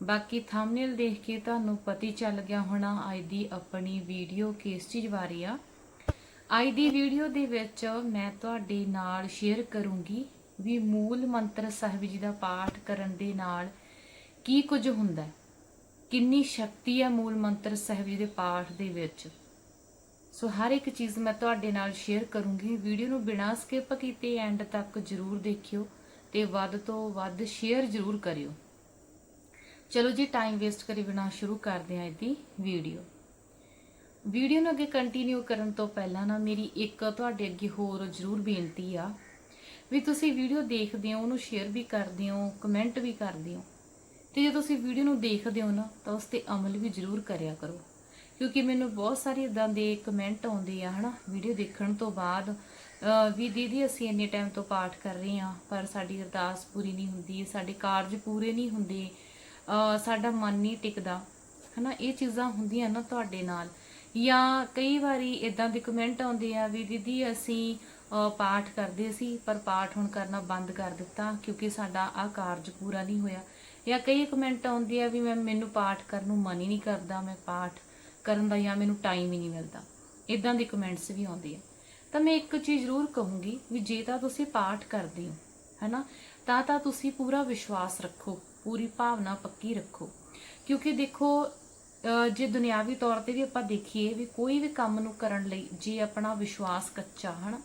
ਬਾਕੀ ਥੰਬਨੇਲ ਦੇਖ ਕੇ ਤੁਹਾਨੂੰ ਪਤੀ ਚੱਲ ਗਿਆ ਹੋਣਾ ਅੱਜ ਦੀ ਆਪਣੀ ਵੀਡੀਓ ਕਿਸ ਚੀਜ਼ ਬਾਰੇ ਆ। ਅੱਜ ਦੀ ਵੀਡੀਓ ਦੇ ਵਿੱਚ ਮੈਂ ਤੁਹਾਡੇ ਨਾਲ ਸ਼ੇਅਰ ਕਰੂੰਗੀ ਵੀ ਮੂਲ ਮੰਤਰ ਸਾਹਿਬ ਜੀ ਦਾ ਪਾਠ ਕਰਨ ਦੇ ਨਾਲ ਕੀ ਕੁਝ ਹੁੰਦਾ ਹੈ, ਕਿੰਨੀ ਸ਼ਕਤੀ ਹੈ ਮੂਲ ਮੰਤਰ ਸਾਹਿਬ ਜੀ ਦੇ ਪਾਠ ਦੇ ਵਿੱਚ। ਸੋ ਹਰ ਇੱਕ ਚੀਜ਼ ਮੈਂ ਤੁਹਾਡੇ ਨਾਲ ਸ਼ੇਅਰ ਕਰੂੰਗੀ। ਵੀਡੀਓ ਨੂੰ ਬਿਨਾਂ ਸਕਿਪ ਕੀਤੇ ਐਂਡ ਤੱਕ ਜਰੂਰ ਦੇਖਿਓ ਤੇ ਵੱਧ ਤੋਂ ਵੱਧ ਸ਼ੇਅਰ ਜਰੂਰ ਕਰਿਓ। ਚਲੋ ਜੀ ਟਾਈਮ ਵੇਸਟ ਕਰੀ ਬਿਨਾ ਸ਼ੁਰੂ ਕਰਦੇ ਹਾਂ ਇਹਦੀ ਵੀਡੀਓ ਵੀਡੀਓ ਨੂੰ ਅੱਗੇ ਕੰਟੀਨਿਊ ਕਰਨ ਤੋਂ ਪਹਿਲਾਂ ਨਾ, ਮੇਰੀ ਇੱਕ ਤੁਹਾਡੇ ਅੱਗੇ ਹੋਰ ਜ਼ਰੂਰ ਬੇਨਤੀ ਆ ਵੀ ਤੁਸੀਂ ਵੀਡੀਓ ਦੇਖਦੇ ਹੋ, ਉਹਨੂੰ ਸ਼ੇਅਰ ਵੀ ਕਰਦੇ ਹੋ ਕਮੈਂਟ ਵੀ ਕਰਦੇ ਹੋ। ਤੇ ਜੇ ਤੁਸੀਂ ਵੀਡੀਓ ਨੂੰ ਦੇਖਦੇ ਹੋ ਨਾ, ਤਾਂ ਉਸ ਤੇ ਅਮਲ ਵੀ ਜ਼ਰੂਰ ਕਰਿਆ ਕਰੋ। ਕਿਉਂਕਿ ਮੈਨੂੰ ਬਹੁਤ ਸਾਰੇ ਇਦਾਂ ਦੇ ਕਮੈਂਟ ਆਉਂਦੇ ਆ, ਹਨਾ ਵੀਡੀਓ ਦੇਖਣ ਤੋਂ ਬਾਅਦ ਵੀ ਦੀਦੀ ਅਸੀਂ ਇੰਨੇ ਟਾਈਮ ਤੋਂ ਪਾਠ ਕਰ ਰਹੇ ਹਾਂ, ਪਰ ਸਾਡੀ ਅਰਦਾਸ ਪੂਰੀ ਨਹੀਂ ਹੁੰਦੀ, ਸਾਡੇ ਕਾਰਜ ਪੂਰੇ ਨਹੀਂ ਹੁੰਦੇ। ਸਾਡਾ ਮਨ ਨਹੀਂ ਟਿਕਦਾ, ਹਨਾ? ਇਹ ਚੀਜ਼ਾਂ ਹੁੰਦੀਆਂ ਨਾ ਤੁਹਾਡੇ ਨਾਲ। ਜਾਂ ਕਈ ਵਾਰੀ ਇਦਾਂ ਦੇ ਕਮੈਂਟ ਆਉਂਦੇ ਆ ਵੀ ਦੀਦੀ ਅਸੀਂ ਪਾਠ ਕਰਦੇ ਸੀ, ਪਰ ਪਾਠ ਹੁਣ ਕਰਨਾ ਬੰਦ ਕਰ ਦਿੱਤਾ ਕਿਉਂਕਿ ਸਾਡਾ ਆ ਕਾਰਜ ਪੂਰਾ ਨਹੀਂ ਹੋਇਆ। ਜਾਂ ਕਈ ਕਮੈਂਟ ਆਉਂਦੇ ਆ ਵੀ ਮੈਂ ਮੈਨੂੰ ਪਾਠ ਕਰਨ ਨੂੰ ਮਨ ਹੀ ਨਹੀਂ ਕਰਦਾ, ਮੈਂ ਪਾਠ ਕਰਨ ਦਾ ਜਾਂ ਮੈਨੂੰ ਟਾਈਮ ਹੀ ਨਹੀਂ ਮਿਲਦਾ। ਇਦਾਂ ਦੇ ਕਮੈਂਟਸ ਵੀ ਆਉਂਦੇ ਆ। ਤਾਂ ਮੈਂ ਇੱਕ ਚੀਜ਼ ਜ਼ਰੂਰ ਕਹੂੰਗੀ ਵੀ ਜੇ ਤਾਂ ਤੁਸੀਂ ਪਾਠ ਕਰਦੇ ਹੋ, ਹੈਨਾ? ਤਾਂ ਤਾਂ ਤੁਸੀਂ ਪੂਰਾ ਵਿਸ਼ਵਾਸ ਰੱਖੋ। ਪੂਰੀ ਭਾਵਨਾ ਪੱਕੀ ਰੱਖੋ। ਕਿਉਂਕਿ ਦੇਖੋ ਜੇ ਦੁਨਿਆਵੀ ਤੌਰ ਤੇ ਵੀ ਆਪਾਂ ਦੇਖੀਏ ਵੀ ਕੋਈ ਵੀ ਕੰਮ ਨੂੰ ਕਰਨ ਲਈ ਜੇ ਆਪਣਾ ਵਿਸ਼ਵਾਸ ਕੱਚਾ, ਹਨਾ,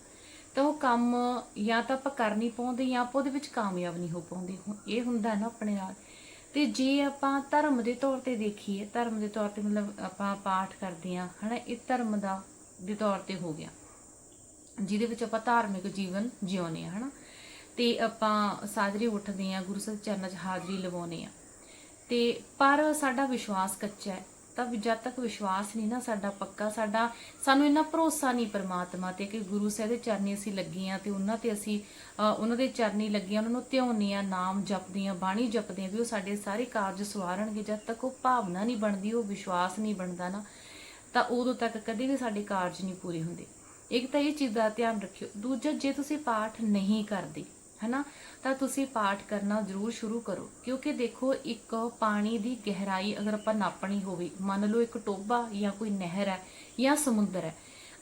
ਤਾਂ ਉਹ ਕੰਮ ਜਾਂ ਤਾਂ ਆਪਾਂ ਕਰ ਨਹੀਂ ਪਾਉਂਦੇ ਜਾਂ ਆਪਾਂ ਉਹਦੇ ਵਿੱਚ ਕਾਮਯਾਬ ਨਹੀਂ ਹੋ ਪਾਉਂਦੇ। ਇਹ ਹੁੰਦਾ ਨਾ ਆਪਣੇ ਨਾਲ। ਤੇ ਜੇ ਆਪਾਂ ਧਰਮ ਦੇ ਤੌਰ ਤੇ ਦੇਖੀਏ, ਧਰਮ ਦੇ ਤੌਰ ਤੇ ਮਤਲਬ ਆਪਾਂ ਪਾਠ ਕਰਦੇ ਆ ਹਨਾ, ਇਹ ਧਰਮ ਦਾ ਦੇ ਤੌਰ ਤੇ ਹੋ ਗਿਆ। ਜਿਹਦੇ ਵਿੱਚ ਆਪਾਂ ਧਾਰਮਿਕ ਜੀਵਨ ਜਿਉਂਦੇ ਆ ਹਨਾ। ਤੇ ਆਪਾਂ ਸਾਜਰੇ ਉੱਠਦੇ ਆ ਗੁਰੂ ਸਾਹਿਬ ਚਰਨਾਂ 'ਚ ਹਾਜ਼ਰੀ ਲਵਾਉਂਦੇ ਆ ਤੇ ਪਰ ਸਾਡਾ ਵਿਸ਼ਵਾਸ ਕੱਚਾ ਹੈ, ਤਾਂ ਵੀ ਜਦ ਤੱਕ ਵਿਸ਼ਵਾਸ ਨਹੀਂ ਨਾ ਸਾਡਾ ਪੱਕਾ, ਸਾਡਾ, ਸਾਨੂੰ ਇੰਨਾ ਭਰੋਸਾ ਨਹੀਂ ਪਰਮਾਤਮਾ ਤੇ ਕਿ ਗੁਰੂ ਸਾਹਿਬ ਦੇ ਚਰਨੀ ਅਸੀਂ ਲੱਗੇ ਆ ਤੇ ਉਹਨਾਂ ਤੇ ਅਸੀਂ ਉਹਨਾਂ ਦੇ ਚਰਨੀ ਲੱਗੇ ਆ ਉਹਨਾਂ ਨੂੰ ਧਿਆਉਂਦੇ ਆ ਨਾਮ ਜਪਦੇ ਆ ਬਾਣੀ ਜਪਦੇ ਆ ਵੀ ਉਹ ਸਾਡੇ ਸਾਰੇ ਕਾਰਜ ਸਵਾਰਨਗੇ। ਜਦ ਤੱਕ ਉਹ ਭਾਵਨਾ ਨਹੀਂ ਬਣਦੀ, ਉਹ ਵਿਸ਼ਵਾਸ ਨਹੀਂ ਬਣਦਾ ਨਾ, ਤਾਂ ਉਦੋਂ ਤੱਕ ਕਦੇ ਵੀ ਸਾਡੇ ਕਾਰਜ ਨਹੀਂ ਪੂਰੇ ਹੁੰਦੇ। ਇੱਕ ਤਾਂ ਇਹ ਚੀਜ਼ ਦਾ ਧਿਆਨ ਰੱਖਿਓ। ਦੂਜਾ, ਜੇ ਤੁਸੀਂ ਪਾਠ ਨਹੀਂ ਕਰਦੇ ਹਨਾ? ਤਾਂ ਤੁਸੀਂ ਪਾਠ ਕਰਨਾ ਜ਼ਰੂਰ ਸ਼ੁਰੂ ਕਰੋ। ਕਿਉਂਕਿ ਦੇਖੋ, ਇੱਕ ਪਾਣੀ ਦੀ ਗਹਿਰਾਈ ਅਗਰ ਆਪਾਂ ਨਾਪਣੀ ਹੋਵੇ, ਮੰਨ ਲਓ ਇੱਕ ਟੋਬਾ ਜਾਂ ਕੋਈ ਨਹਿਰ ਹੈ ਜਾਂ ਸਮੁੰਦਰ ਹੈ,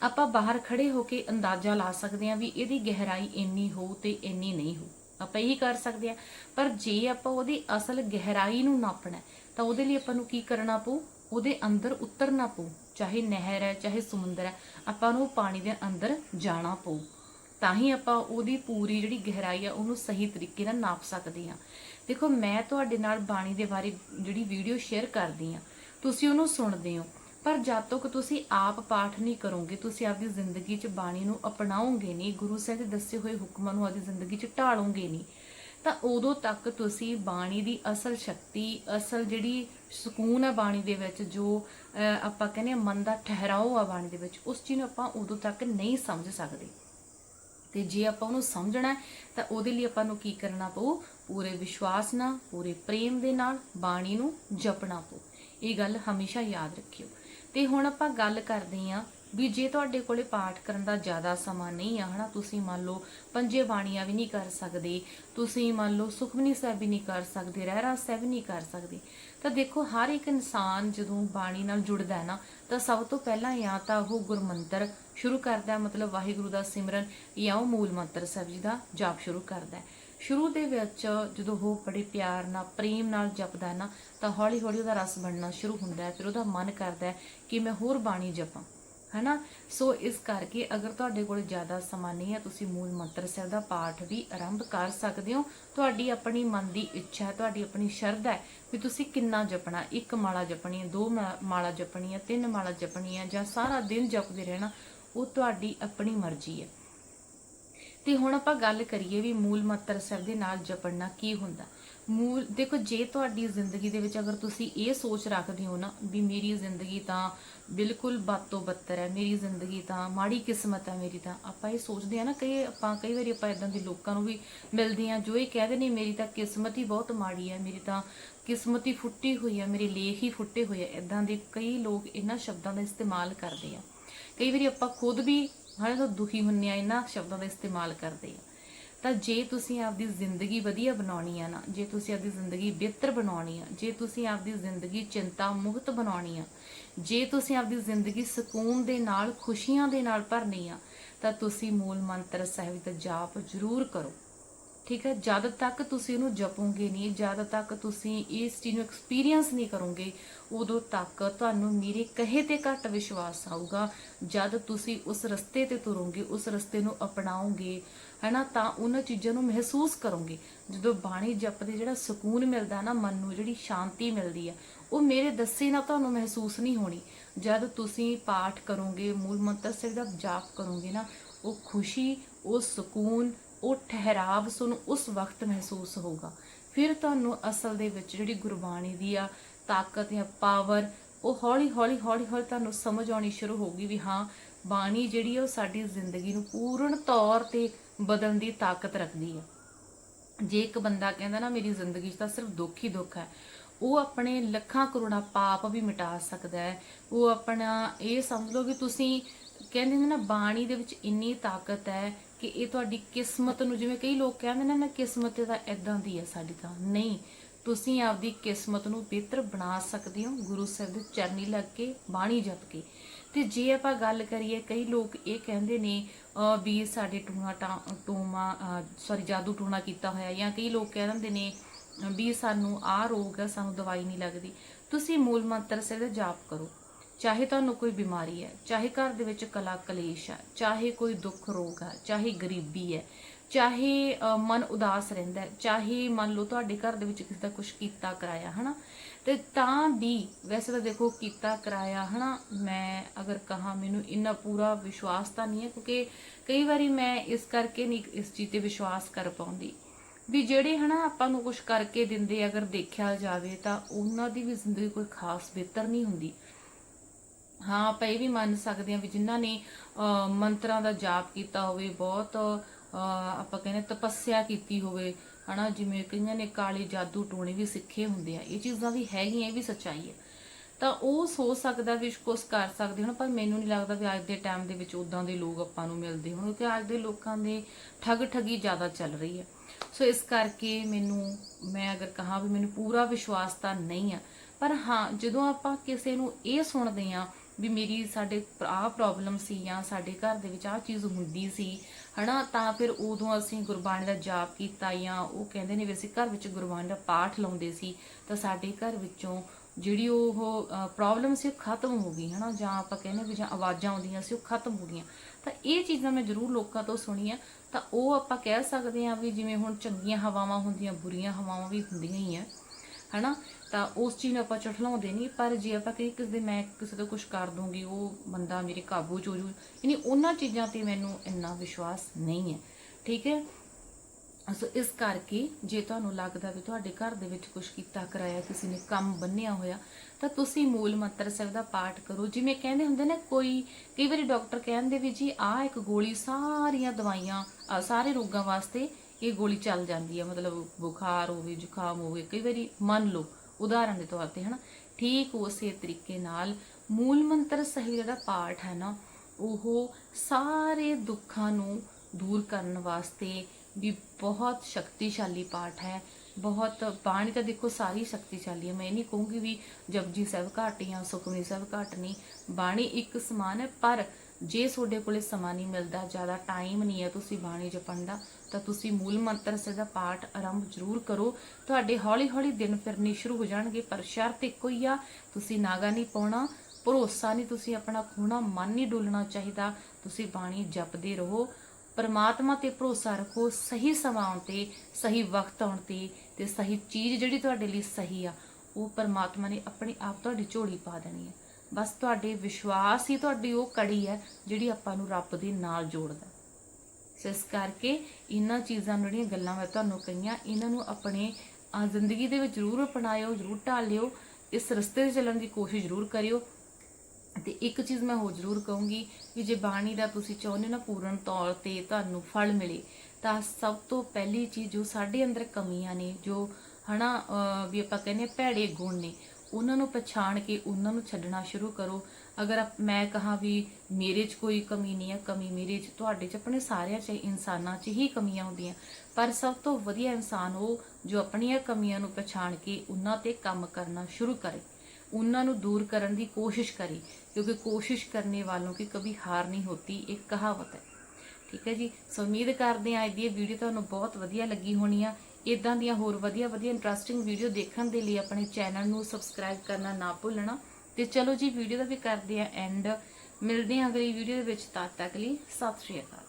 ਆਪਾਂ ਬਾਹਰ ਖੜੇ ਹੋ ਕੇ ਅੰਦਾਜ਼ਾ ਲਾ ਸਕਦੇ ਹਾਂ ਵੀ ਇਹਦੀ ਗਹਿਰਾਈ ਇੰਨੀ ਹੋ ਤੇ ਇੰਨੀ ਨਹੀਂ ਹੋ। ਆਪਾਂ ਇਹੀ ਕਰ ਸਕਦੇ ਹਾਂ। ਪਰ ਜੇ ਆਪਾਂ ਉਹਦੀ ਅਸਲ ਗਹਿਰਾਈ ਨੂੰ ਨਾਪਣਾ ਤਾਂ ਉਹਦੇ ਲਈ ਆਪਾਂ ਨੂੰ ਕੀ ਕਰਨਾ ਪਊ? ਉਹਦੇ ਅੰਦਰ ਉਤਰਨਾ ਪਊ। ਚਾਹੇ ਨਹਿਰ ਹੈ, ਚਾਹੇ ਸਮੁੰਦਰ ਹੈ, ਆਪਾਂ ਨੂੰ ਪਾਣੀ ਦੇ ਅੰਦਰ ਜਾਣਾ ਪਊ। ਤਾਂ ਹੀ ਆਪਾਂ ਉਹਦੀ ਪੂਰੀ ਜਿਹੜੀ ਗਹਿਰਾਈ ਆ ਉਹਨੂੰ ਸਹੀ ਤਰੀਕੇ ਨਾਲ ਨਾਪ ਸਕਦੇ ਹਾਂ। ਦੇਖੋ ਮੈਂ ਤੁਹਾਡੇ ਨਾਲ ਬਾਣੀ ਦੇ ਬਾਰੇ ਜਿਹੜੀ ਵੀਡੀਓ ਸ਼ੇਅਰ ਕਰਦੀ ਆ ਤੁਸੀਂ ਉਹਨੂੰ ਸੁਣਦੇ ਹੋ। ਪਰ ਜਦ ਤੱਕ ਤੁਸੀਂ ਆਪ ਪਾਠ ਨਹੀਂ ਕਰੋਗੇ ਤੁਸੀਂ ਆਪਦੀ ਜ਼ਿੰਦਗੀ 'ਚ ਬਾਣੀ ਨੂੰ ਅਪਣਾਓਗੇ ਨਹੀਂ ਗੁਰੂ ਸਾਹਿਬ ਦੇ ਦੱਸੇ ਹੋਏ ਹੁਕਮਾਂ ਨੂੰ ਆਪਦੀ ਜ਼ਿੰਦਗੀ 'ਚ ਢਾਲੋਗੇ ਨਹੀਂ ਤਾਂ ਉਦੋਂ ਤੱਕ ਤੁਸੀਂ ਬਾਣੀ ਦੀ ਅਸਲ ਸ਼ਕਤੀ ਅਸਲ ਜਿਹੜੀ ਸਕੂਨ ਆ ਬਾਣੀ ਦੇ ਵਿੱਚ ਜੋ ਅਹ, ਆਪਾਂ ਕਹਿੰਦੇ ਹਾਂ ਮਨ ਦਾ ਠਹਿਰਾਓ ਆ ਬਾਣੀ ਦੇ ਵਿੱਚ ਉਸ ਚੀਜ਼ ਨੂੰ ਆਪਾਂ ਉਦੋਂ ਤੱਕ ਨਹੀਂ ਸਮਝ ਸਕਦੇ। ਤੇ ਜੇ ਆਪਾਂ ਉਹਨੂੰ ਸਮਝਣਾ ਤਾਂ ਉਹਦੇ ਲਈ ਆਪਾਂ ਨੂੰ ਕੀ ਕਰਨਾ ਪਊ? ਪੂਰੇ ਵਿਸ਼ਵਾਸ ਨਾਲ, ਪੂਰੇ ਪ੍ਰੇਮ ਦੇ ਨਾਲ ਬਾਣੀ ਨੂੰ ਜਪਣਾ ਪਊ। ਇਹ ਗੱਲ ਹਮੇਸ਼ਾ ਯਾਦ ਰੱਖਿਓ। ਤੇ ਹੁਣ ਆਪਾਂ ਗੱਲ ਕਰਦੇ ਹਾਂ ਵੀ ਜੇ ਤੁਹਾਡੇ ਕੋਲੇ ਪਾਠ ਕਰਨ ਦਾ ਜ਼ਿਆਦਾ ਸਮਾਂ ਨਹੀਂ ਆ, ਹਨਾ? ਤੁਸੀਂ ਮੰਨ ਲਓ ਪੰਜੇ ਬਾਣੀਆਂ ਵੀ ਨਹੀਂ ਕਰ ਸਕਦੇ, ਤੁਸੀਂ ਮੰਨ ਲਓ ਸੁਖਮਨੀ ਸਾਹਿਬ ਵੀ ਨਹੀਂ ਕਰ ਸਕਦੇ ਰਹਿਰਾਸ ਸਾਹਿਬ ਵੀ ਨਹੀਂ ਕਰ ਸਕਦੇ, ਤਾਂ ਦੇਖੋ ਹਰ ਇੱਕ ਇਨਸਾਨ ਜਦੋਂ ਬਾਣੀ ਨਾਲ ਜੁੜਦਾ ਹੈ ਨਾ, ਤਾਂ ਸਭ ਤੋਂ ਪਹਿਲਾਂ ਜਾਂ ਤਾਂ ਉਹ ਗੁਰਮੰਤਰ ਸ਼ੁਰੂ ਕਰਦਾ ਮਤਲਬ ਵਾਹਿਗੁਰੂ ਦਾ ਸਿਮਰਨ ਜਾਂ ਉਹ ਮੂਲ ਮੰਤਰ ਸਾਹਿਬ ਜੀ ਦਾ ਜਾਪ ਸ਼ੁਰੂ ਕਰਦਾ ਸ਼ੁਰੂ ਦੇ ਵਿੱਚ ਜਦੋਂ ਉਹ ਬੜੇ ਪਿਆਰ ਨਾਲ, ਪ੍ਰੇਮ ਨਾਲ ਜਪਦਾ ਨਾ, ਤਾਂ ਹੌਲੀ ਹੌਲੀ ਉਹਦਾ ਰਸ ਬਣਨਾ ਸ਼ੁਰੂ ਹੁੰਦਾ ਹੈ, ਫਿਰ ਉਹਦਾ ਮਨ ਕਰਦਾ ਹੈ ਕਿ ਮੈਂ ਹੋਰ ਬਾਣੀ ਜਪਾਂ, ਹਨਾ? ਸੋ ਇਸ ਕਰਕੇ ਅਗਰ ਤੁਹਾਡੇ ਕੋਲ ਜ਼ਿਆਦਾ ਸਮਾਂ ਨਹੀਂ ਹੈ, ਤੁਸੀਂ ਮੂਲ ਮੰਤਰ ਸਾਹਿਬ ਦਾ ਪਾਠ ਵੀ ਆਰੰਭ ਕਰ ਸਕਦੇ ਹੋ। ਤੁਹਾਡੀ ਆਪਣੀ ਮਨ ਦੀ ਇੱਛਾ ਹੈ, ਤੁਹਾਡੀ ਆਪਣੀ ਸ਼ਰਧਾ ਹੈ ਵੀ ਤੁਸੀਂ ਕਿੰਨਾ ਜਪਣਾ, ਇੱਕ ਮਾਲਾ ਜਪਣੀ ਹੈ, ਦੋ ਮਾਲਾ ਜਪਣੀ ਹੈ, ਤਿੰਨ ਮਾਲਾ ਜਪਣੀ ਹੈ ਜਾਂ ਸਾਰਾ ਦਿਨ ਜਪਦੇ ਰਹਿਣਾ ਉਹ ਤੁਹਾਡੀ ਆਪਣੀ ਮਰਜ਼ੀ ਹੈ। ਤੇ ਹੁਣ ਆਪਾਂ ਗੱਲ ਕਰੀਏ ਵੀ ਮੂਲ ਮੰਤਰ ਸਿਰ ਦੇ ਨਾਲ ਜਪੜਨਾ ਕੀ ਹੁੰਦਾ। ਮੂਲ, ਦੇਖੋ ਜੇ ਤੁਹਾਡੀ ਜ਼ਿੰਦਗੀ ਦੇ ਵਿੱਚ ਅਗਰ ਤੁਸੀਂ ਇਹ ਸੋਚ ਰੱਖਦੇ ਹੋ ਨਾ ਵੀ ਮੇਰੀ ਜ਼ਿੰਦਗੀ ਤਾਂ ਬਿਲਕੁਲ ਬਾਤੋਂ ਬੱਤਰ ਹੈ, ਮੇਰੀ ਜ਼ਿੰਦਗੀ ਤਾਂ ਮਾੜੀ ਕਿਸਮਤ ਹੈ ਮੇਰੀ ਤਾਂ, ਆਪਾਂ ਇਹ ਸੋਚਦੇ ਆ ਨਾ ਕਈ, ਆਪਾਂ ਕਈ ਵਾਰੀ ਆਪਾਂ ਇਦਾਂ ਦੇ ਲੋਕਾਂ ਨੂੰ ਵੀ ਮਿਲਦੇ ਆ ਜੋ ਇਹ ਕਹਿੰਦੇ ਨੇ ਮੇਰੀ ਤਾਂ ਕਿਸਮਤ ਹੀ ਬਹੁਤ ਮਾੜੀ ਹੈ, ਮੇਰੀ ਤਾਂ ਕਿਸਮਤ ਹੀ ਫੁੱਟੀ ਹੋਈ ਹੈ, ਮੇਰੇ ਲੇਖ ਹੀ ਫੁੱਟੇ ਹੋਏ ਆ ਇਦਾਂ ਦੇ ਕਈ ਲੋਕ ਇਹਨਾਂ ਸ਼ਬਦਾਂ ਦਾ ਇਸਤੇਮਾਲ ਕਰਦੇ ਆ। ਕਈ ਵਾਰੀ ਆਪਾਂ ਖੁਦ ਵੀ ਹਨਾ ਤੋਂ ਦੁਖੀ ਹੁੰਨੇ ਆ, ਇਹਨਾਂ ਸ਼ਬਦਾਂ ਦਾ ਇਸਤੇਮਾਲ ਕਰਦੇ ਆ। ਤਾਂ ਜੇ ਤੁਸੀਂ ਆਪਦੀ ਜ਼ਿੰਦਗੀ ਵਧੀਆ ਬਣਾਉਣੀ ਆ ਨਾ, ਜੇ ਤੁਸੀਂ ਆਪਦੀ ਜ਼ਿੰਦਗੀ ਬਿਹਤਰ ਬਣਾਉਣੀ ਆ, ਜੇ ਤੁਸੀਂ ਆਪਦੀ ਜ਼ਿੰਦਗੀ ਚਿੰਤਾ ਮੁਕਤ ਬਣਾਉਣੀ ਆ, ਜੇ ਤੁਸੀਂ ਆਪਦੀ ਜ਼ਿੰਦਗੀ ਸਕੂਨ ਦੇ ਨਾਲ, ਖੁਸ਼ੀਆਂ ਦੇ ਨਾਲ ਭਰਨੀ ਆ, ਤਾਂ ਤੁਸੀਂ ਮੂਲ ਮੰਤਰ ਸਾਹਿਬ ਦਾ ਜਾਪ ਜ਼ਰੂਰ ਕਰੋ। ਠੀਕ ਹੈ? ਜਦ ਤੱਕ ਤੁਸੀਂ ਇਹਨੂੰ ਜਪੋਗੇ ਨਹੀਂ, ਜਦ ਤੱਕ ਤੁਸੀਂ ਇਸ ਚੀਜ਼ ਨੂੰ ਐਕਸਪੀਰੀਅੰਸ ਨਹੀਂ ਕਰੋਗੇ, ਉਦੋਂ ਤੱਕ ਤੁਹਾਨੂੰ ਮੇਰੇ ਕਹੇ ਤੇ ਘੱਟ ਵਿਸ਼ਵਾਸ ਆਊਗਾ। ਜਦ ਤੁਸੀਂ ਉਸ ਰਸਤੇ ਤੇ ਤੁਰੋਗੇ, ਉਸ ਰਸਤੇ ਨੂੰ ਅਪਣਾਓਗੇ, ਹੈਨਾ, ਤਾਂ ਉਹਨਾਂ ਚੀਜ਼ਾਂ ਨੂੰ ਮਹਿਸੂਸ ਕਰੋਗੇ। ਜਦੋਂ ਬਾਣੀ ਜਪਦੇ ਜਿਹੜਾ ਸਕੂਨ ਮਿਲਦਾ ਨਾ, ਮਨ ਨੂੰ ਜਿਹੜੀ ਸ਼ਾਂਤੀ ਮਿਲਦੀ ਆ, ਉਹ ਮੇਰੇ ਦੱਸੇ ਨਾਲ ਤੁਹਾਨੂੰ ਮਹਿਸੂਸ ਨਹੀਂ ਹੋਣੀ। ਜਦ ਤੁਸੀਂ ਪਾਠ ਕਰੋਗੇ, ਮੂਲ ਮੰਤਰ ਸਾਹਿਬ ਦਾ ਜਾਪ ਕਰੋਗੇ ਨਾ, ਉਹ ਖੁਸ਼ੀ, ਉਹ ਸਕੂਨ ਉਹ ਠਹਿਰਾਵ ਤੁਹਾਨੂੰ ਉਸ ਵਕਤ ਮਹਿਸੂਸ ਹੋਊਗਾ। ਫਿਰ ਤੁਹਾਨੂੰ ਅਸਲ ਦੇ ਵਿੱਚ ਜਿਹੜੀ ਗੁਰਬਾਣੀ ਦੀ ਆ ਤਾਕਤ ਜਾਂ ਪਾਵਰ ਉਹ ਹੌਲੀ ਹੌਲੀ ਹੌਲੀ ਹੌਲੀ ਤੁਹਾਨੂੰ ਸਮਝ ਆਉਣੀ ਸ਼ੁਰੂ ਹੋਊਗੀ ਵੀ ਹਾਂ, ਬਾਣੀ ਜਿਹੜੀ ਆ ਉਹ ਸਾਡੀ ਜ਼ਿੰਦਗੀ ਨੂੰ ਪੂਰਨ ਤੌਰ ਤੇ ਬਦਲਣ ਦੀ ਤਾਕਤ ਰੱਖਦੀ ਹੈ ਜੇ ਇੱਕ ਬੰਦਾ ਕਹਿੰਦਾ ਨਾ, ਮੇਰੀ ਜ਼ਿੰਦਗੀ 'ਚ ਤਾਂ ਸਿਰਫ ਦੁੱਖ ਹੀ ਦੁੱਖ ਹੈ। ਉਹ ਆਪਣੇ ਲੱਖਾਂ ਕਰੋੜਾਂ ਪਾਪ ਵੀ ਮਿਟਾ ਸਕਦਾ ਹੈ। ਉਹ ਆਪਣਾ ਇਹ ਸਮਝ ਲਓ ਵੀ ਤੁਸੀਂ ਕਹਿੰਦੇ ਨੇ ਨਾ, ਬਾਣੀ ਦੇ ਵਿੱਚ ਇੰਨੀ ਤਾਕਤ ਹੈ ਕਿ ਇਹ ਤੁਹਾਡੀ ਕਿਸਮਤ ਨੂੰ, ਜਿਵੇਂ ਕਈ ਲੋਕ ਕਹਿੰਦੇ ਨੇ ਨਾ, ਕਿਸਮਤ ਤਾਂ ਇਦਾਂ ਦੀ ਹੈ ਸਾਡੀ ਤਾਂ। ਨਹੀਂ, ਤੁਸੀਂ ਆਪਦੀ ਕਿਸਮਤ ਨੂੰ ਬਿਹਤਰ ਬਣਾ ਸਕਦੇ ਹੋ, ਗੁਰੂ ਸਾਹਿਬ ਦੇ ਚਰਨੀ ਲੱਗ ਕੇ, ਬਾਣੀ ਜਪ ਕੇ। ਤੇ ਜੇ ਆਪਾਂ ਗੱਲ ਕਰੀਏ, ਕਈ ਲੋਕ ਇਹ ਕਹਿੰਦੇ ਨੇ, ਅਹ, ਵੀ ਸਾਡੇ ਟੂਣਾ ਟਾ- ਟੂਮਾ ਸੌਰੀ ਜਾਦੂ ਟੂਣਾ ਕੀਤਾ ਹੋਇਆ, ਜਾਂ ਕਈ ਲੋਕ ਕਹਿ ਦਿੰਦੇ ਨੇ ਵੀ ਸਾਨੂੰ ਆਹ ਰੋਗ ਹੈ ਸਾਨੂੰ ਦਵਾਈ ਨਹੀਂ ਲੱਗਦੀ। ਤੁਸੀਂ ਮੂਲ ਮੰਤਰ ਸਾਹਿਬ ਜਾਪ ਕਰੋ। ਚਾਹੇ ਤੁਹਾਨੂੰ ਕੋਈ ਬਿਮਾਰੀ ਹੈ, ਚਾਹੇ ਘਰ ਦੇ ਵਿੱਚ ਕਲਾ ਕਲੇਸ਼ ਹੈ, ਚਾਹੇ ਕੋਈ ਦੁੱਖ ਰੋਗ ਹੈ, ਚਾਹੇ ਗਰੀਬੀ ਹੈ, ਚਾਹੇ ਮਨ ਉਦਾਸ ਰਹਿੰਦਾ ਚਾਹੇ ਮੰਨ ਲਓ ਤੁਹਾਡੇ ਘਰ ਦੇ ਵਿੱਚ ਕਿਸੇ ਦਾ ਕੁਝ ਕੀਤਾ ਕਰਾਇਆ, ਹਨਾ? ਤੇ ਤਾਂ ਵੀ ਵੈਸੇ ਤਾਂ ਦੇਖੋ ਕੀਤਾ ਕਰਾਇਆ, ਹਨਾ? ਮੈਂ ਅਗਰ ਕਹਾ, ਮੈਨੂੰ ਇੰਨਾ ਪੂਰਾ ਵਿਸ਼ਵਾਸ ਤਾਂ ਨਹੀਂ ਹੈ ਕਿਉਂਕਿ ਕਈ ਵਾਰੀ ਮੈਂ ਇਸ ਕਰਕੇ ਨਹੀਂ ਇਸ ਚੀਜ਼ ਤੇ ਵਿਸ਼ਵਾਸ ਕਰ ਪਾਉਂਦੀ। ਵੀ ਜਿਹੜੇ, ਹਨਾ, ਆਪਾਂ ਨੂੰ ਕੁਝ ਕਰਕੇ ਦਿੰਦੇ, ਅਗਰ ਦੇਖਿਆ ਜਾਵੇ ਤਾਂ ਉਹਨਾਂ ਦੀ ਵੀ ਜ਼ਿੰਦਗੀ ਕੋਈ ਖਾਸ ਬਿਹਤਰ ਨਹੀਂ ਹੁੰਦੀ। ਹਾਂ ਆਪਾਂ ਇਹ ਵੀ ਮੰਨ ਸਕਦੇ ਹਾਂ ਵੀ ਜਿਨ੍ਹਾਂ ਨੇ ਅਹ, ਮੰਤਰਾਂ ਦਾ ਜਾਪ ਕੀਤਾ ਹੋਵੇ ਬਹੁਤ ਆਪਾਂ ਕਹਿੰਦੇ ਤਪੱਸਿਆ ਕੀਤੀ ਹੋਵੇ ਹਨਾ ਜਿਵੇਂ ਕਈਆਂ ਨੇ ਕਾਲੇ ਜਾਦੂ ਟੋਣੇ ਵੀ ਸਿੱਖੇ ਹੁੰਦੇ ਆ ਇਹ ਚੀਜ਼ਾਂ ਵੀ ਹੈਗੀਆਂ ਇਹ ਵੀ ਸੱਚਾਈ ਹੈ ਤਾਂ ਉਹ ਸੋਚ ਸਕਦਾ ਵੀ ਕੁਛ ਕਰ ਸਕਦੇ ਹੁਣ ਪਰ ਮੈਨੂੰ ਨਹੀਂ ਲੱਗਦਾ ਵੀ ਅੱਜ ਦੇ ਟਾਈਮ ਦੇ ਵਿੱਚ ਉਦਾਂ ਦੇ ਲੋਕ ਆਪਾਂ ਨੂੰ ਮਿਲਦੇ ਹੋਣ ਕਿਉਂਕਿ ਅੱਜ ਦੇ ਲੋਕਾਂ ਦੇ ਠੱਗ ਠੱਗੀ ਜ਼ਿਆਦਾ ਚੱਲ ਰਹੀ ਹੈ ਸੋ ਇਸ ਕਰਕੇ ਮੈਨੂੰ ਮੈਂ ਅਗਰ ਕਹਾਂ ਵੀ ਮੈਨੂੰ ਪੂਰਾ ਵਿਸ਼ਵਾਸ ਤਾਂ ਨਹੀਂ ਆ ਪਰ ਹਾਂ ਜਦੋਂ ਆਪਾਂ ਕਿਸੇ ਨੂੰ ਇਹ ਸੁਣਦੇ ਆ ਵੀ ਮੇਰੀ ਸਾਡੇ ਆਹ ਪ੍ਰੋਬਲਮ ਸੀ ਜਾਂ ਸਾਡੇ ਘਰ ਦੇ ਵਿੱਚ ਆਹ ਚੀਜ਼ ਹੁੰਦੀ ਸੀ, ਹਨਾ? ਤਾਂ ਫਿਰ ਉਦੋਂ ਅਸੀਂ ਗੁਰਬਾਣੀ ਦਾ ਜਾਪ ਕੀਤਾ ਜਾਂ ਉਹ ਕਹਿੰਦੇ ਨੇ ਵੀ ਅਸੀਂ ਘਰ ਵਿੱਚ ਗੁਰਬਾਣੀ ਦਾ ਪਾਠ ਲਾਉਂਦੇ ਸੀ, ਤਾਂ ਸਾਡੇ ਘਰ ਵਿੱਚੋਂ ਜਿਹੜੀ ਉਹ ਪ੍ਰੋਬਲਮ ਸੀ ਉਹ ਖਤਮ ਹੋ ਗਈ, ਹਨਾ? ਜਾਂ ਆਪਾਂ ਕਹਿੰਦੇ ਵੀ ਜਾਂ ਆਵਾਜ਼ਾਂ ਆਉਂਦੀਆਂ ਸੀ, ਉਹ ਖਤਮ ਹੋ ਗਈਆਂ। ਤਾਂ ਇਹ ਚੀਜ਼ਾਂ ਮੈਂ ਜ਼ਰੂਰ ਲੋਕਾਂ ਤੋਂ ਸੁਣੀਆਂ, ਤਾਂ ਉਹ ਆਪਾਂ ਕਹਿ ਸਕਦੇ ਹਾਂ ਵੀ ਜਿਵੇਂ ਹੁਣ ਚੰਗੀਆਂ ਹਵਾਵਾਂ ਹੁੰਦੀਆਂ, ਬੁਰੀਆਂ ਹਵਾਵਾਂ ਵੀ ਹੁੰਦੀਆਂ ਹੀ ਆ, ਹਨਾ? ਤਾਂ ਉਸ ਚੀਜ਼ ਨੂੰ ਆਪਾਂ ਚੜਲਾਉਂਦੇ ਨਹੀਂ, ਪਰ ਜੇ ਆਪਾਂ ਕਹੀ ਕਿਸੇ ਦੇ ਮੈਂ ਕਿਸੇ ਤੋਂ ਕੁਝ ਕਰ ਦੂੰਗੀ, ਉਹ ਬੰਦਾ ਮੇਰੇ ਕਾਬੂ ਚ ਹੋ ਜੂ, ਯਾਨੀ ਉਹਨਾਂ ਚੀਜ਼ਾਂ ਤੇ ਮੈਨੂੰ ਇੰਨਾ ਵਿਸ਼ਵਾਸ ਨਹੀਂ ਹੈ, ਠੀਕ ਹੈ? ਸੋ ਇਸ ਕਰਕੇ ਜੇ ਤੁਹਾਨੂੰ ਲੱਗਦਾ ਵੀ ਤੁਹਾਡੇ ਘਰ ਦੇ ਵਿੱਚ ਕੁਝ ਕੀਤਾ, ਕਰਾਇਆ, ਕਿਸੇ ਨੇ ਕੰਮ ਬੰਨਿਆ ਹੋਇਆ, ਤਾਂ ਤੁਸੀਂ ਮੂਲ ਮੰਤਰ ਸਾਹਿਬ ਦਾ ਪਾਠ ਕਰੋ। ਜਿਵੇਂ ਕਹਿੰਦੇ ਹੁੰਦੇ ਨੇ, ਕੋਈ, ਕਈ ਵਾਰੀ ਡਾਕਟਰ ਕਹਿੰਦੇ ਵੀ ਜੀ, ਆਹ ਇੱਕ ਗੋਲੀ ਸਾਰੀਆਂ ਦਵਾਈਆਂ ਸਾਰੇ ਰੋਗਾਂ ਵਾਸਤੇ ਇਹ ਗੋਲੀ ਚੱਲ ਜਾਂਦੀ ਹੈ, ਮਤਲਬ ਬੁਖਾਰ ਹੋਵੇ, ਜ਼ੁਕਾਮ ਹੋਵੇ, ਕਈ ਵਾਰੀ ਮੰਨ ਲਓ ਉਦਾਹਰਨ ਦੇ ਤੌਰ ਤੇ, ਹਨਾ? ਠੀਕ ਉਸੇ ਤਰੀਕੇ ਨਾਲ ਮੂਲ ਮੰਤਰ ਸਹੀ ਜਿਹੜਾ ਪਾਠ ਹੈ ਨਾ, ਉਹ ਸਾਰੇ ਦੁੱਖਾਂ ਨੂੰ ਦੂਰ ਕਰਨ ਵਾਸਤੇ ਵੀ ਬਹੁਤ ਸ਼ਕਤੀਸ਼ਾਲੀ ਪਾਠ ਹੈ। ਬਹੁਤ, ਬਾਣੀ ਤਾਂ ਦੇਖੋ ਸਾਰੀ ਸ਼ਕਤੀਸ਼ਾਲੀ ਹੈ। ਮੈਂ ਇਹ ਨਹੀਂ ਕਹੂੰਗੀ ਵੀ ਜਪਜੀ ਸਾਹਿਬ ਘੱਟ ਜਾਂ ਸੁਖਮਨੀ ਸਾਹਿਬ ਘੱਟ ਨਹੀਂ। ਬਾਣੀ ਇੱਕ ਸਮਾਨ ਹੈ, ਪਰ ਜੇ ਤੁਹਾਡੇ ਕੋਲੇ ਸਮਾਂ ਨਹੀਂ ਮਿਲਦਾ, ਜ਼ਿਆਦਾ ਟਾਈਮ ਨਹੀਂ ਹੈ ਤੁਸੀਂ ਬਾਣੀ ਜਪਣ ਦਾ, ਤਾਂ ਤੁਸੀਂ ਮੂਲ ਮੰਤਰ ਸੇ ਦਾ ਪਾਠ ਆਰੰਭ ਜ਼ਰੂਰ ਕਰੋ। ਤੁਹਾਡੇ ਹੌਲੀ-ਹੌਲੀ ਦਿਨ ਫਿਰਨੇ ਸ਼ੁਰੂ ਹੋ ਜਾਣਗੇ, ਪਰ ਸ਼ਰਤ ਇੱਕੋ ਹੀ ਆ, ਤੁਸੀਂ ਨਾਗਾ ਨਹੀਂ ਪਾਉਣਾ, ਭਰੋਸਾ ਨਹੀਂ ਤੁਸੀਂ ਆਪਣਾ ਖੋਣਾ, ਮਨ ਨਹੀਂ ਡੋਲਣਾ ਚਾਹੀਦਾ, ਤੁਸੀਂ ਬਾਣੀ ਜਪਦੇ ਰਹੋ। ਪਰਮਾਤਮਾ ਤੇ ਭਰੋਸਾ ਰੱਖੋ, ਸਹੀ ਸਮਾਂ ਆਉਣ ਤੇ, ਸਹੀ ਵਕਤ ਆਉਣ ਤੇ ਤੇ ਸਹੀ ਚੀਜ਼ ਜਿਹੜੀ ਤੁਹਾਡੇ ਲਈ ਸਹੀ ਆ, ਉਹ ਪਰਮਾਤਮਾ ਨੇ ਆਪਣੇ ਆਪ ਤੁਹਾਡੀ ਝੋਲੀ ਪਾ ਦੇਣੀ ਹੈ। ਬਸ ਤੁਹਾਡੇ ਵਿਸ਼ਵਾਸ ਹੀ ਤੁਹਾਡੀ ਉਹ ਕੜੀ ਹੈ, ਜਿਹੜੀ ਆਪਾਂ ਨੂੰ ਰੱਬ ਦੇ ਨਾਲ ਜੋੜਦਾ ਸੋ ਇਸ ਕਰਕੇ ਇਹਨਾਂ ਚੀਜ਼ਾਂ ਨੂੰ, ਜਿਹੜੀਆਂ ਗੱਲਾਂ ਮੈਂ ਤੁਹਾਨੂੰ ਕਹੀਆਂ, ਇਹਨਾਂ ਨੂੰ ਆਪਣੇ ਜ਼ਿੰਦਗੀ ਦੇ ਵਿੱਚ ਜ਼ਰੂਰ ਅਪਣਾਇਓ, ਜ਼ਰੂਰ ਢਾਲਿਓ, ਇਸ ਰਸਤੇ 'ਤੇ ਚੱਲਣ ਦੀ ਕੋਸ਼ਿਸ਼ ਜ਼ਰੂਰ ਕਰਿਓ। ਤੇ ਇੱਕ ਚੀਜ਼ ਮੈਂ ਹੋਰ ਜ਼ਰੂਰ ਕਹੂੰਗੀ ਵੀ ਜੇ ਬਾਣੀ ਦਾ ਤੁਸੀਂ ਚਾਹੁੰਦੇ ਹੋ ਨਾ ਪੂਰਨ ਤੌਰ ਤੇ ਤੁਹਾਨੂੰ ਫਲ ਮਿਲੇ, ਤਾਂ ਸਭ ਤੋਂ ਪਹਿਲੀ ਚੀਜ਼ ਜੋ ਸਾਡੇ ਅੰਦਰ ਕਮੀਆਂ ਨੇ, ਜੋ ਹਨਾ, ਅਹ, ਵੀ ਆਪਾਂ ਕਹਿੰਦੇ ਹਾਂ ਭੈੜੇ ਗੁਣ ਨੇ ਉਹਨਾਂ ਨੂੰ ਪਛਾਣ ਕੇ ਉਹਨਾਂ ਨੂੰ ਛੱਡਣਾ ਸ਼ੁਰੂ ਕਰੋ। ਅਗਰ ਮੈਂ ਕਹਾਂ ਵੀ ਮੇਰੇ 'ਚ ਕੋਈ ਕਮੀ ਨਹੀਂ ਹੈ, ਕਮੀ ਮੇਰੇ 'ਚ, ਤੁਹਾਡੇ 'ਚ, ਆਪਣੇ ਸਾਰਿਆਂ 'ਚ, ਇਨਸਾਨਾਂ 'ਚ ਹੀ ਕਮੀਆਂ ਹੁੰਦੀਆਂ। ਪਰ ਸਭ ਤੋਂ ਵਧੀਆ ਇਨਸਾਨ ਉਹ ਜੋ ਆਪਣੀਆਂ ਕਮੀਆਂ ਨੂੰ ਪਛਾਣ ਕੇ ਉਹਨਾਂ ਤੇ ਕੰਮ ਕਰਨਾ ਸ਼ੁਰੂ ਕਰੇ। ਉਹਨਾਂ ਨੂੰ ਦੂਰ ਕਰਨ ਦੀ ਕੋਸ਼ਿਸ਼ ਕਰੇ, ਕਿਉਂਕਿ ਕੋਸ਼ਿਸ਼ ਕਰਨੇ ਵਾਲੋਂ ਕੀ ਕभी ਹਾਰ ਨਹੀਂ ਹੋਤੀ ਇੱਕ ਕਹਾਵਤ ਹੈ। ਠੀਕ ਹੈ ਜੀ? ਸੋ ਉਮੀਦ ਕਰਦੇ ਹਾਂ ਅੱਜ ਦੀ ਇਹ ਵੀਡੀਓ ਤੁਹਾਨੂੰ ਬਹੁਤ ਵਧੀਆ ਲੱਗੀ ਹੋਣੀ ਆ। ਇਦਾਂ ਦੀਆਂ ਹੋਰ ਵਧੀਆ ਵਧੀਆ ਇੰਟਰਸਟਿੰਗ ਵੀਡੀਓ ਦੇਖਣ ਦੇ ਲਈ ਆਪਣੇ ਚੈਨਲ ਨੂੰ ਸਬਸਕ੍ਰਾਈਬ ਕਰਨਾ ਨਾ ਭੁੱਲਣਾ। ਤੇ ਚਲੋ ਜੀ ਵੀਡੀਓ ਦਾ ਵੀ ਕਰਦੇ ਆ ਐਂਡ ਮਿਲਦੇ ਹਾਂ ਅਗਲੀ ਵੀਡੀਓ ਦੇ ਵਿੱਚ, ਤਦ ਤੱਕ ਲਈ ਸਤਿ ਸ਼੍ਰੀ ਅਕਾਲ।